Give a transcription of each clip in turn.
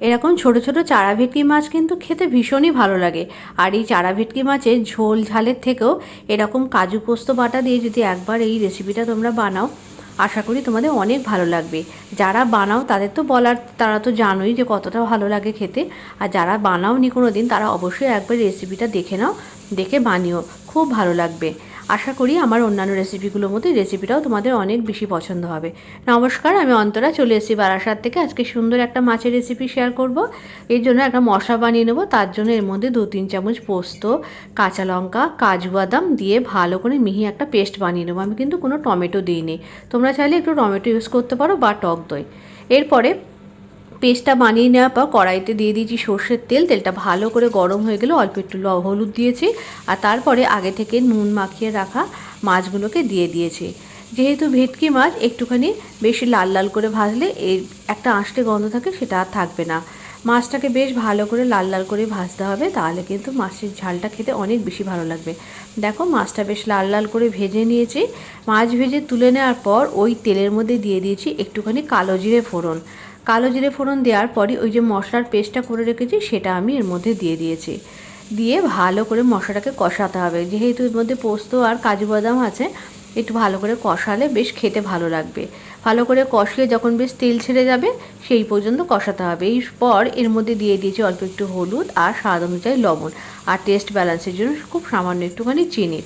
এরকম ছোট ছোট চারা ভেটকি মাছ কিন্তু খেতে ভীষণই ভালো লাগে। আর এই চারা ভেটকি মাছের ঝোল ঝালের থেকেও এরকম কাজু পোস্ত বাটা দিয়ে যদি একবার এই রেসিপিটা তোমরা বানাও, আশা করি তোমাদের অনেক ভালো লাগবে। যারা বানাও, তাদের তো বলার, তারা তো জানোই যে কতটা ভালো লাগে খেতে। আর যারা বানাওনি কোনো দিন তারা অবশ্যই একবার রেসিপিটা দেখে নাও, দেখে বানিও। খুব ভালো লাগবে। আশা করি আমার অন্যান্য রেসিপিগুলোর মধ্যে রেসিপিটাও তোমাদের অনেক বেশি পছন্দ হবে। নমস্কার, আমি অন্তরা, চলে এসেছি বারাসাত থেকে। আজকে সুন্দর একটা মাছের রেসিপি শেয়ার করব। এর জন্য একটা মশলা বানিয়ে নেব। তার জন্য এর মধ্যে দু তিন চামচ পোস্ত, কাঁচা লঙ্কা, কাজু বাদাম দিয়ে ভালো করে মিহি একটা পেস্ট বানিয়ে নেব। আমি কিন্তু কোনো টমেটো দিইনি। তোমরা চাইলে একটু টমেটো ইউজ করতে পারো বা টক দই। এরপরে পেস্টটা বানিয়ে নেওয়ার পর কড়াইতে দিয়ে দিয়েছি সর্ষের তেল। তেলটা ভালো করে গরম হয়ে গেলে অল্প একটু হলুদ দিয়েছি আর তারপরে আগে থেকে নুন মাখিয়ে রাখা মাছগুলোকে দিয়ে দিয়েছি। যেহেতু ভেটকি মাছ একটুখানি বেশি লাল লাল করে ভাজলে এর একটা আঁশটে গন্ধ থাকে সেটা আর থাকবে না। মাছটাকে বেশ ভালো করে লাল লাল করে ভাজতে হবে, তাহলে কিন্তু মাছের ঝালটা খেতে অনেক বেশি ভালো লাগবে। দেখো মাছটা বেশ লাল লাল করে ভেজে নিয়েছি। মাছ ভেজে তুলে নেওয়ার পর ওই তেলের মধ্যে দিয়ে দিয়েছি একটুখানি কালো জিরে ফোড়ন। কালো জিরে ফোড়ন দেওয়ার পরই ওই যে মশলার পেস্টটা করে রেখেছি, সেটা আমি এর মধ্যে দিয়ে দিয়েছি। দিয়ে ভালো করে মশলাটাকে কষাতে হবে। যেহেতু এর মধ্যে পোস্ত আর কাজু বাদাম আছে, একটু ভালো করে কষালে বেশ খেতে ভালো লাগবে। ভালো করে কষিয়ে যখন বেশ তেল ছেড়ে যাবে, সেই পর্যন্ত কষাতে হবে। এই পর এর মধ্যে দিয়ে দিয়েছি অল্প একটু হলুদ আর স্বাদ অনুযায়ী লবণ আর টেস্ট ব্যালেন্সের জন্য খুব সামান্য একটুখানি চিনি।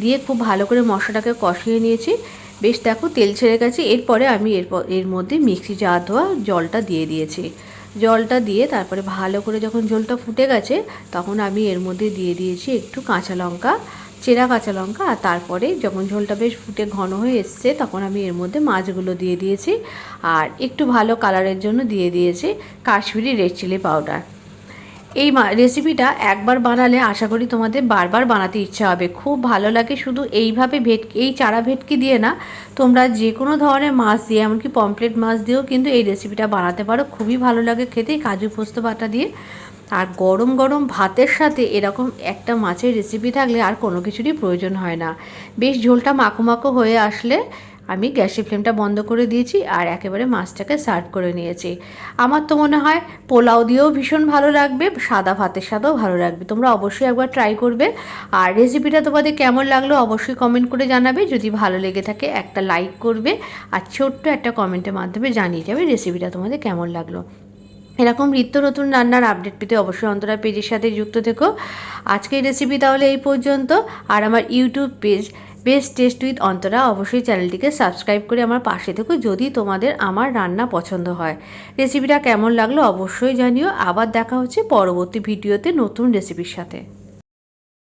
দিয়ে খুব ভালো করে মশলাটাকে কষিয়ে নিয়েছি। বেশ দেখো, তেল ছেড়ে গেছে। এরপরে আমি এরপর এর মধ্যে মিক্সি জার ধোয়া জলটা দিয়ে দিয়েছি। জলটা দিয়ে তারপরে ভালো করে যখন জলটা ফুটে গেছে, তখন আমি এর মধ্যে দিয়ে দিয়েছি একটু কাঁচা লঙ্কা, চেরা কাঁচা লঙ্কা। আর তারপরে যখন ঝোলটা বেশ ফুটে ঘন হয়ে এসছে, তখন আমি এর মধ্যে মাছগুলো দিয়ে দিয়েছি। আর একটু ভালো কালারের জন্য দিয়ে দিয়েছি কাশ্মীরি রেড চিলি পাউডার এই রেসিপিটা একবার বানালে আশা করি তোমাদের বারবার বানাতে ইচ্ছা হবে। খুব ভালো লাগে শুধু এইভাবে ভেট, এই চারা ভেটকি দিয়ে না, তোমরা যে কোনো ধরনের মাছ দিয়ে, এমনকি পমপ্লেট মাছ দিয়েও কিন্তু এই রেসিপিটা বানাতে পারো। খুবই ভালো লাগে খেতে কাজু পোস্ত বাটা দিয়ে। আর গরম গরম ভাতের সাথে এরকম একটা মাছের রেসিপি থাকলে আর কোনো কিছুরই প্রয়োজন হয় না। বেশ ঝোলটা মাখো মাখো হয়ে আসলে আমি গ্যাসের ফ্লেমটা বন্ধ করে দিয়েছি আর একেবারে মাছটাকে সার্ভ করে নিয়েছি। আমার তো মনে হয় পোলাও দিয়েও ভীষণ ভালো লাগবে, সাদা ভাতের সাথেও ভালো লাগবে। তোমরা অবশ্যই একবার ট্রাই করবে। আর রেসিপিটা তোমাদের কেমন লাগল অবশ্যই কমেন্ট করে জানাবে। যদি ভালো লেগে থাকে একটা লাইক করবে আর ছোট্ট একটা কমেন্টের মাধ্যমে জানিয়ে যাবে রেসিপিটা তোমাদের কেমন লাগল। এরকম নিত্য নতুন রান্নার আপডেট পেতে অবশ্যই অন্তরা পেজের সাথে যুক্ত থেকো। আজকের রেসিপি তাহলে এই পর্যন্ত। আর আমার YouTube page best test with Antara, অবশ্যই চ্যানেলটিকে সাবস্ক্রাইব করে আমার পাশে থেকো যদি তোমাদের আমার রান্না পছন্দ হয়। রেসিপিটা কেমন লাগল অবশ্যই জানিও। আবার দেখা হচ্ছে পরবর্তী ভিডিওতে নতুন রেসিপির সাথে।